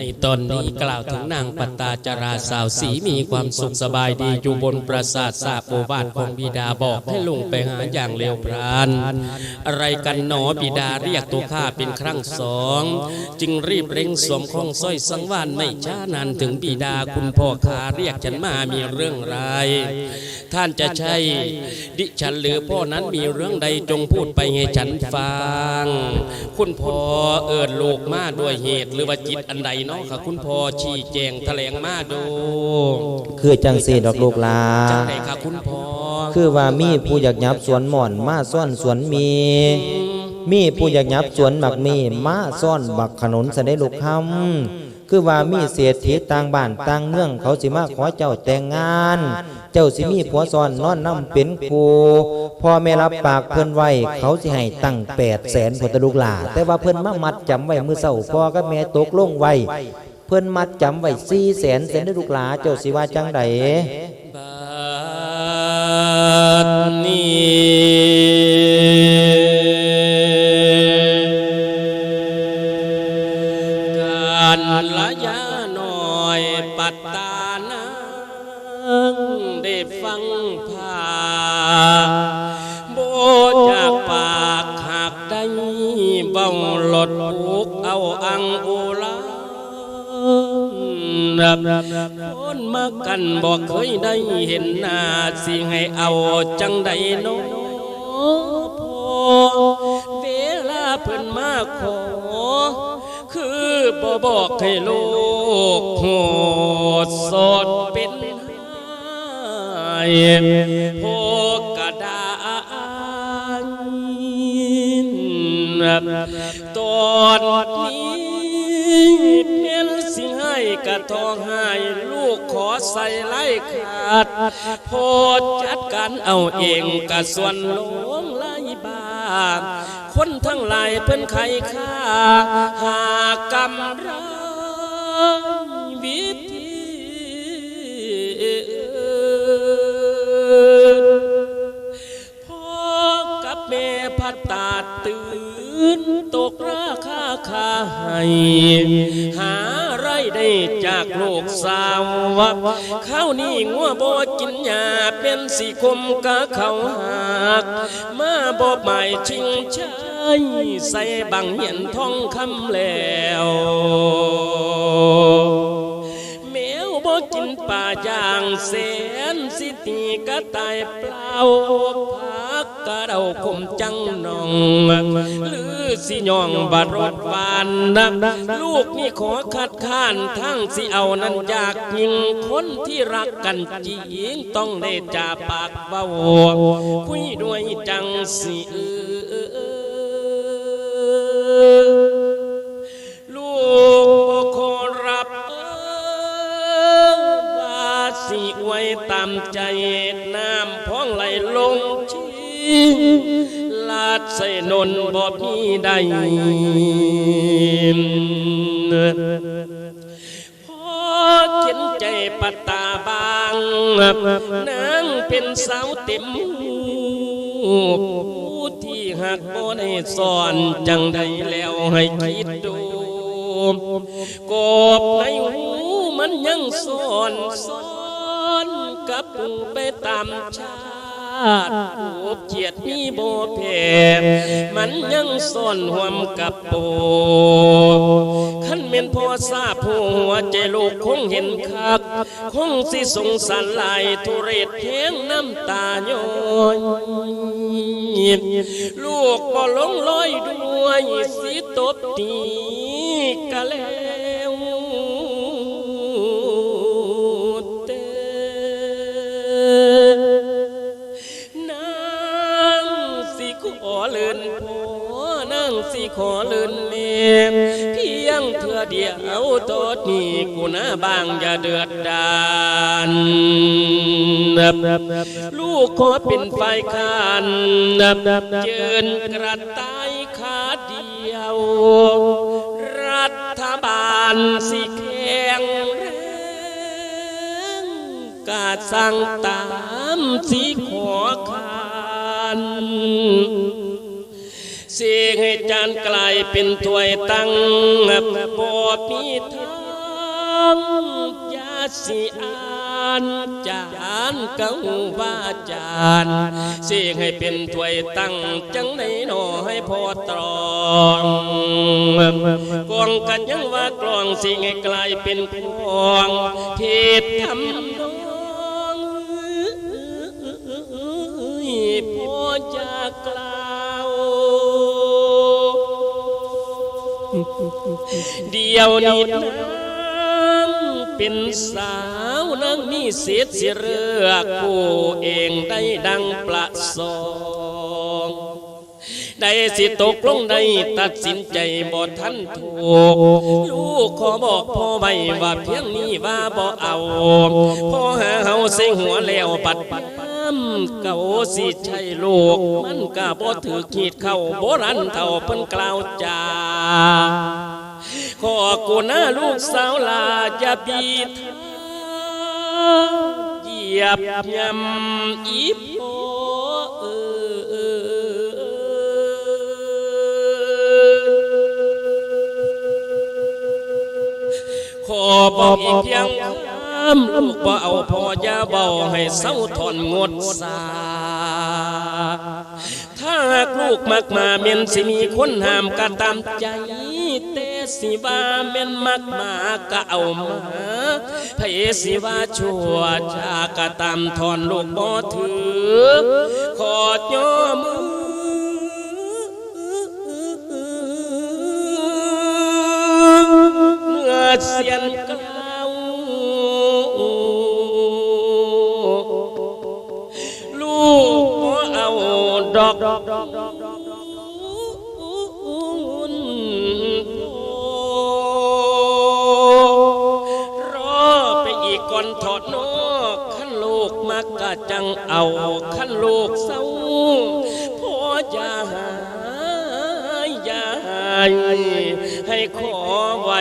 ในตอนนี้กล่าวถึงนางปตาจราสาวสีมีความสุขสบายดีอยู่บนปราสาททราโอวาทของบิดาบอกให้ลุงไปหาอย่างเร็วพราน อะไรกันหนอบิดาเรียกตัวข้าเป็นครั้งสอง จึงรีบเร่งสวมคล้องสร้อยสังวานไม่ช้านานถึงบิดาคุณพ่อข้าเรียกฉันมามีเรื่องไร ท่านจะใช่ ดิฉันหรือพ่อนั้นมีเรื่องใดจงพูดไปให้ฉันฟัง คุณพ่อเอิดลูกมาด้วยเหตุหรือว่าจิตอันใดเนาะค่ะคุณพ่อชี้แจงแถลงมาดูคือจังสีดอกลูกหลาจังไดค่ะคุณพ่อคือว่ามีผู้อยากยับสวนหม่อนมาซ่อนสวนมีมีผู้อยากยับสวนหมักมีมาซ่อนบักขนุนสะได้ลูกคำ คือว่ามีเศรษฐีต่างบ้านต่างเมือง เขาสิมาขอเจ้าแต่งงาน เจ้าสิมีผัวซ้อนนอนน้ำเป็นครูพ่อแม่รับปากเพิ่นไว้ เขาสิให้ตั้งแปดแสนพตลูกหลาแต่ว่าเพิ่นมามัดจำไว้มือเศร้าพ่อกับแม่ตกลงไว้เพิ่อนมัดจำไว้สี่แสนแสนลูกหลาเจ้าสิว่าจังไดบาดนี้ ละยาหน่อยปัตตานังได้ฟังผ่าโบจากปากหากได้เบ้าหลดอุกเอาอังอุลาคนมากันบอกเคยได้เห็นหน้าสิให้เอาจังใดโนพอเวลาเพิ่นมาขอ บ่บอกให้ลูกโหดสดเป็นให้โพกระดาษตอนนี้เป็นสิให้กระทองให้ลูกขอใส่ไล่ขาดโพดจัดการเอาเองกระส่วนลวงไล่บาป คนทั้งหลายเพิ่นไขค่าหากำไรวิธีพ่อกับแม่พัดตาตื่น ตกราคาคาให้หา ไรได้จากโลกสาวข้าวนี่งัวบ่กินยาเป็นสีคมกะเขาหัก มาบ่หมายชิงชัยใส่บังเหียนทองคำแล้วแมวบ่กินป่าย่างแสนสิตีกะตายเปล่าพ กกะเราคมจังนองหรือสิย่องบารดวานนะลูกนี่ขอคัดค้านทั้งสิเอานั้นอยากยิงคนที่รักกันจริงต้องได้จาปากเบาคุยด้วยจังสิเออลูกขอรับเออว่าสิอวยตามใจน้ำพ้องไหลลงชี ลาดใส่นนบ่มีใดพอเข็นใจปัตตาบางนางเป็นสาวเต็มผู้ที่หักบ่ได้สอนจังใดแล้วให้คิดดูกบในหูมันยังสอนสอนกับไปตามชา ติกเจียดมีโบเพมันยังซ่อนหวมกับโปขันเม่นพอทราบผู้หัวใจลูกคงเห็นคัก คงสิสงสารลายทุเรศเพียงน้ำตาย้อยลูกก็ลงลอยด้วยสิตบตีกะแล้ว เมเพียงเธอเดียวโทษนี่กูนะบางอย่าเดือดดานลูกขอเป็นฝ่ายคานเจิญกระต่ายขาเดียว รัฐบาลสิแข็งแรงกาดสั่งตามสิขอคาน เสียงให้จานกลายเป็นถ้วยตั้งบ่มีทางยาสิอ่านจานกังว่าจานสิให้เป็นถ้วยตั้งจังไหนหนอให้พอตรองกองกันยังว่ากลองสิให้กลายเป็นพวงเทศทำนองพอจะกลา เดียวนี้นางเป็นสาวนางมีเศษเสียเรือกูเองได้ดังประสงค์ได้สิตกลงได้ตัดสินใจบ่ทันถูกลูกขอบอกพ่อไว้ว่าเพียงนี้ว่าบ่เอาพ่อหาเฮาใส่หัวแล้วปัดปัด เก่าสิใช่ลูกมันก็บ่ถือขีดเข้าโบราณเท่าเพิ่นกล่าวจาขอกูหน้าลูกสาวลาจะบีทาเหยียบยำอีโปเอขอบอกอีกเพียงำลูกบ่เอาพ่อยาเบาให้เศร้าทนงดสาถ้าลูกมักมาเม่นสิมีคนห้ามก็ตามใจแต่สิว่าเม่นมักมาก็เอามาพระเอสิว่าชั่วชาก็ตามทอนลูกบ่ถือขอดย่อมือเมื่อเสียน รอไปอีกก่อนถอดนอกขั้นลูกมักกะจังเอาขั้นลูกเศร้าพ่ออย่าหายอย่าให้ขอไว้